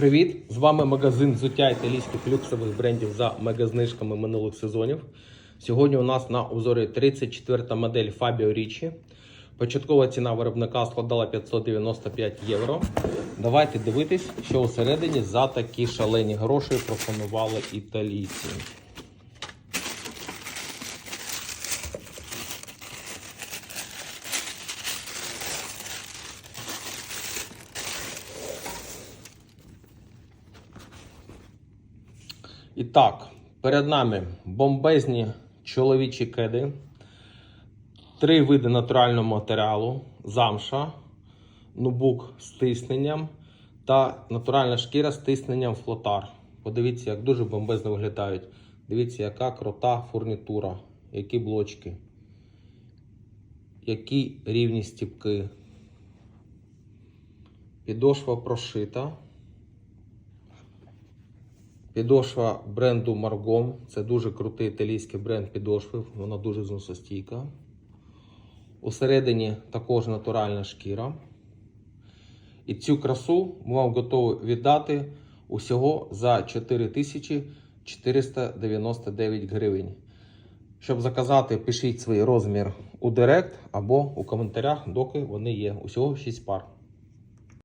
Привіт! З вами магазин взуття італійських люксових брендів за мегазнижками минулих сезонів. Сьогодні у нас на узорі 34 модель Fabio Ricci. Початкова ціна виробника складала 595 євро. Давайте дивитись, що усередині за такі шалені гроші пропонували італійці. І так, перед нами бомбезні чоловічі кеди, три види натурального матеріалу: замша, нубук з тисненням та натуральна шкіра з тисненням флотар. Подивіться, як дуже бомбезно виглядають. Дивіться, яка крута фурнітура, які блочки, які рівні стіпки. Підошва прошита. Підошва бренду Margom. Це дуже крутий італійський бренд підошви. Вона дуже зносостійка. Усередині також натуральна шкіра. І цю красу ми вам готові віддати усього за 4499 гривень. Щоб заказати, пишіть свій розмір у директ або у коментарях, доки вони є. Усього 6 пар.